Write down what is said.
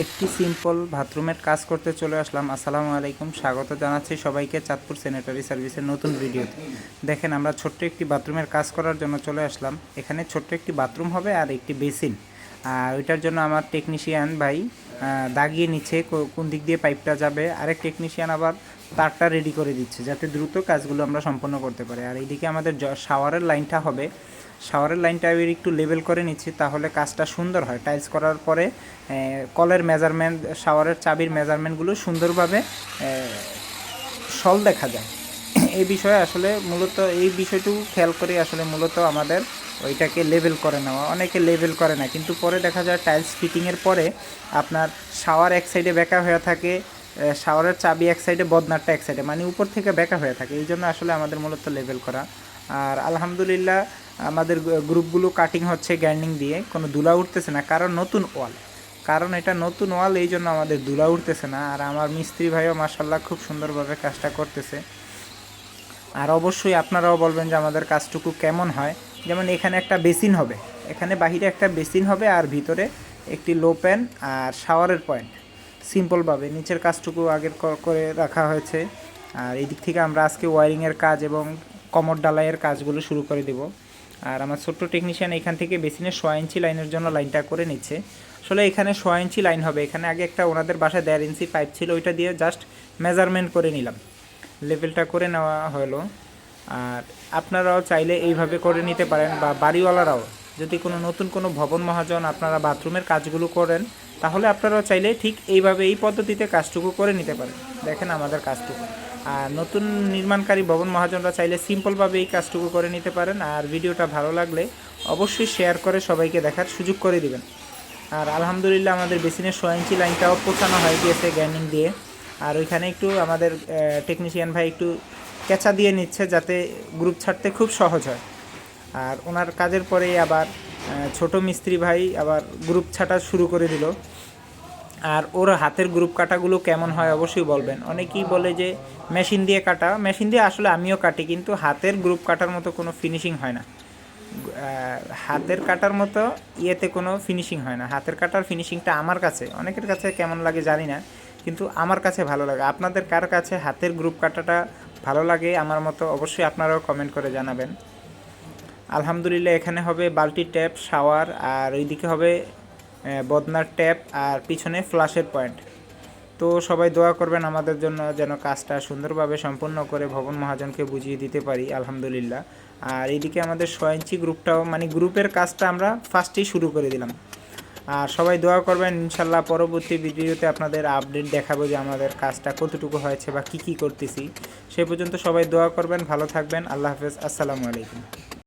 একটি সিম্পল বাথরুমের কাজ করতে চলে আসলাম। আসসালামু আলাইকুম, স্বাগত জানাচ্ছি সবাইকে চাঁদপুর স্যানিটারি সার্ভিসের নতুন ভিডিওতে। দেখেন, আমরা ছোট্ট একটি বাথরুমের কাজ করার জন্য চলে আসলাম। এখানে ছোট্ট একটি বাথরুম হবে আর একটি বেসিন আর ওইটার জন্য আমার টেকনিশিয়ান ভাই দাগিয়ে নিচ্ছে কোন দিক দিয়ে পাইপটা যাবে। আরেক টেকনিশিয়ান আবার তারটা রেডি করে দিচ্ছে, যাতে দ্রুত কাজগুলো আমরা সম্পন্ন করতে পারি। আর এইদিকে আমাদের শাওয়ারের লাইনটা হবে। শাওয়ারের লাইনটা আমি একটু লেভেল করে নিচ্ছি, তাহলে কাজটা সুন্দর হয়। টাইলস করার পরে কলের মেজারমেন্ট শাওয়ারের চাবির মেজারমেন্টগুলো সুন্দরভাবে সল দেখা যায়। এই বিষয়ে আসলে মূলত, এই বিষয়টুকু খেয়াল করে আসলে মূলত আমাদের ওইটাকে লেভেল করে নেওয়া। অনেকে লেভেল করে না, কিন্তু পরে দেখা যায় টাইলস ফিটিংয়ের পরে আপনার শাওয়ার এক সাইডে বেঁকা হয়ে থাকে শাওয়ারের চাবি এক সাইডে বদনারটা এক সাইডে মানে উপর থেকে বেঁকা হয়ে থাকে। এই জন্য আসলে আমাদের মূলত লেভেল করা। আর আলহামদুলিল্লাহ আমাদের গ্রুপগুলো কাটিং হচ্ছে গ্যান্ডিং দিয়ে, কোনো দুলা উঠতেছে না, কারণ নতুন ওয়াল। কারণ এটা নতুন ওয়াল, এই জন্য আমাদের দুলা উঠতেছে না। আর আমার মিস্ত্রি ভাইও মাসাল্লাহ খুব সুন্দরভাবে কাজটা করতেছে। আর অবশ্যই আপনারাও বলবেন যে আমাদের কাজটুকু কেমন হয়। যেমন এখানে একটা বেসিন হবে। এখানে বাহিরে একটা বেসিন হবে আর ভিতরে একটি লো প্যান আর শাওয়ারের পয়েন্ট সিম্পলভাবে নিচের কাজটুকু আগের করে রাখা হয়েছে। আর এই দিক থেকে আমরা আজকে ওয়ারিংয়ের কাজ এবং কমর ডালাইয়ের কাজগুলো শুরু করে দেব। আর আমার ছোট্ট টেকনিশিয়ান এখান থেকে বেসিনের সোয়া ইঞ্চি লাইনের জন্য লাইনটা করে নিচ্ছে। আসলে এখানে সোয়া ইঞ্চি লাইন হবে। এখানে আগে একটা ওনাদের বাসায় দেড় ইঞ্চি পাইপ ছিল, ওইটা দিয়ে জাস্ট মেজারমেন্ট করে নিলাম। লেভেলটা করে নেওয়া হলো। আর আপনারাও চাইলে এইভাবে করে নিতে পারেন, বা বাড়িওয়ালারাও। যদি কোনো নতুন কোনো ভবন মহাজন আপনারা বাথরুমের কাজগুলো করেন, তাহলে আপনারাও চাইলে ঠিক এইভাবে এই পদ্ধতিতে কাজটুকু করে নিতে পারেন। দেখেন আমাদের কাজটুকু। আর নতুন নির্মাণকারী ভবন মহাজনরা চাইলে সিম্পলভাবে এই কাজটুকু করে নিতে পারেন আর ভিডিওটা ভালো লাগলে অবশ্যই শেয়ার করে সবাইকে দেখার সুযোগ করে দিবেন। আর আলহামদুলিল্লাহ আমাদের বেসিনের সোয়া ইঞ্চি লাইনটাও পোছানো হয়ে গিয়েছে গ্যান্ডিং দিয়ে। আর ওইখানে একটু আমাদের টেকনিশিয়ান ভাই একটু কেঁচা দিয়ে নিচ্ছে যাতে গ্রুপ ছাড়তে খুব সহজ হয়। আর ওনার কাজের পরেই আবার ছোট মিস্ত্রি ভাই আবার গ্রুপ ছাটা শুরু করে দিল। আর ওর হাতের গ্রুপ কাটাগুলো কেমন হয় অবশ্যই বলবেন। অনেকেই বলে যে মেশিন দিয়ে কাটা। মেশিন দিয়ে আসলে আমিও কাটি, কিন্তু হাতের গ্রুপ কাটার মতো কোনো ফিনিশিং হয় না। হাতের কাটার মতো ইয়েতে কোনো ফিনিশিং হয় না। হাতের কাটার ফিনিশিংটা আমার কাছে, অনেকের কাছে কেমন লাগে জানি না, কিন্তু আমার কাছে ভালো লাগে। আপনাদের কার কাছে হাতের গ্রুপ কাটাটা ভালো লাগে আমার মতো অবশ্যই আপনারাও কমেন্ট করে জানাবেন। আলহামদুলিল্লাহ, এখানে হবে বালতি ট্যাপ শাওয়ার আর ওইদিকে হবে বদনার ট্যাপ আর পিছনে ফ্লাশের পয়েন্ট। তো সবাই দোয়া করবেন আমাদের জন্য যেন কাজটা সুন্দরভাবে সম্পূর্ণ করে ভবন মহাজনকে বুঝিয়ে দিতে পারি, আলহামদুলিল্লাহ। আর এইদিকে আমাদের ইঞ্চি গ্রুপটাও মানে গ্রুপের কাজটা আমরা ফার্স্টেই শুরু করে দিলাম। আর সবাই দোয়া করবেন, ইনশাল্লাহ পরবর্তী ভিডিওতে আপনাদের আপডেট দেখাবো যে আমাদের কাজটা কতটুকু হয়েছে বা কী কী করতেছি। সে পর্যন্ত সবাই দোয়া করবেন, ভালো থাকবেন, আল্লাহ হাফেজ, আসসালামু আলাইকুম।